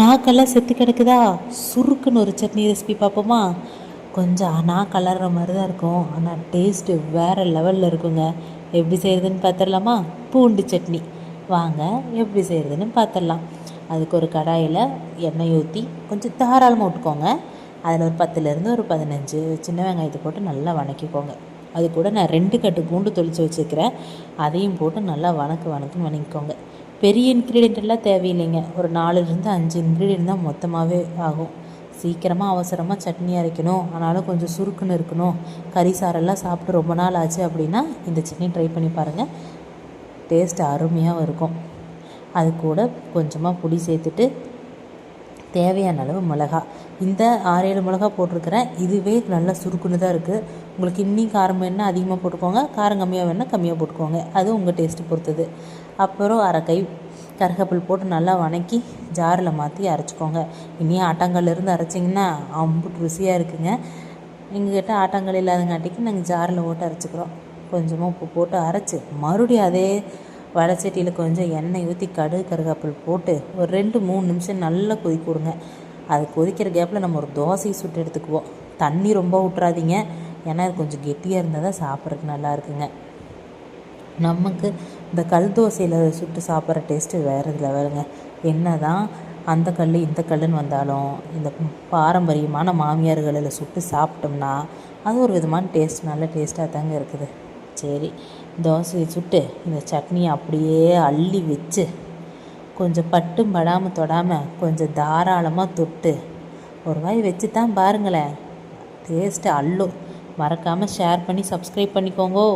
நாக்கெல்லாம் செத்து கிடக்குதா? சுருக்குன்னு ஒரு சட்னி ரெசிபி பார்ப்போமா? கொஞ்சம் நான் கலர்ற மாதிரி தான் இருக்கும். ஆனால் டேஸ்ட்டு வேறு லெவலில் இருக்குங்க. எப்படி செய்கிறதுன்னு பார்த்துடலாமா? பூண்டு சட்னி. வாங்க எப்படி செய்கிறதுன்னு பார்த்துடலாம். அதுக்கு ஒரு கடாயில் எண்ணெய் ஊற்றி கொஞ்சம் தாராளமாக விட்டுக்கோங்க. அதில் ஒரு பத்துலேருந்து ஒரு பதினஞ்சு சின்ன வெங்காயத்தை போட்டு நல்லா வணக்கிக்கோங்க. அது கூட நான் ரெண்டு கட்டு பூண்டு தொளிச்சு வச்சுருக்கிறேன். அதையும் போட்டு நல்லா வணக்கு வணக்குன்னு வணங்கிக்கோங்க. பெரிய இன்க்ரிடியன்ட்டெல்லாம் தேவையில்லைங்க. ஒரு நாலுலேருந்து அஞ்சு இன்க்ரீடியன்ட் தான் மொத்தமாகவே ஆகும். சீக்கிரமாக அவசரமாக சட்னி அரைக்கணும். ஆனாலும் கொஞ்சம் சுருக்குன்னு இருக்கணும். கறி சாரெல்லாம் சாப்பிட்டு ரொம்ப நாள் ஆச்சு அப்படின்னா இந்த சட்னி ட்ரை பண்ணி பாருங்கள் டேஸ்ட் அருமையாக இருக்கும். அது கூட கொஞ்சமாக புளி சேர்த்துட்டு தேவையான அளவு மிளகா. இந்த ஆறு ஏழு மிளகா போட்டிருக்கிறேன். இதுவே நல்லா சுருக்குன்னு தான் இருக்குது உங்களுக்கு இன்னி காரம் வேணால் அதிகமாக போட்டுக்கோங்க. காரம் கம்மியாக வேணால் கம்மியாக போட்டுக்கோங்க. அது உங்கள் டேஸ்ட்டு பொறுத்தது. அப்புறம் அரை கை கருகப்பில் போட்டு நல்லா வணக்கி ஜாரில் மாற்றி அரைச்சிக்கோங்க. இனி ஆட்டாங்கல்ல இருந்து அரைச்சிங்கன்னா அம்புட்டு ருசியாக இருக்குங்க. எங்ககிட்ட ஆட்டாங்கல் இல்லாதங்காட்டிக்கு நாங்கள் ஜாரில் போட்டு அரைச்சிக்கிறோம். கொஞ்சமாக உப்பு போட்டு அரைச்சி மறுபடியும் அதே வடை சட்டியில் கொஞ்சம் எண்ணெய் ஊற்றி கடுகு கருகாப்பில் போட்டு ஒரு ரெண்டு மூணு நிமிஷம் நல்லா கொதிக்க விடுங்க அது கொதிக்கிற கேப்பில் நம்ம ஒரு தோசையை சுட்டு எடுத்துக்குவோம். தண்ணி ரொம்ப விட்றாதீங்க ஏன்னா அது கொஞ்சம் கெட்டியாக இருந்தால் தான் சாப்பிட்றதுக்கு நல்லா இருக்குங்க. நமக்கு இந்த கல் தோசையில் சுட்டு சாப்பிட்ற டேஸ்ட்டு வேறு இதில் வேறுங்க என்ன தான் அந்த கல் இந்த கல்லுன்னு வந்தாலும் இந்த பாரம்பரியமான மாமியார்களில் சுட்டு சாப்பிட்டோம்னா அது ஒரு விதமான டேஸ்ட் நல்ல டேஸ்ட்டாக தாங்க இருக்குது. சரி தோசையை சுட்டு இந்த சட்னியை அப்படியே அள்ளி வச்சு கொஞ்சம் பட்டும் படாமல் தொடாமல் கொஞ்சம் தாராளமாக தொட்டு ஒரு வாய் வச்சு தான் பாருங்களேன். டேஸ்ட்டு அள்ளும். மறக்காமல் ஷேர் பண்ணி சப்ஸ்கிரைப் பண்ணிக்கோங்கோ.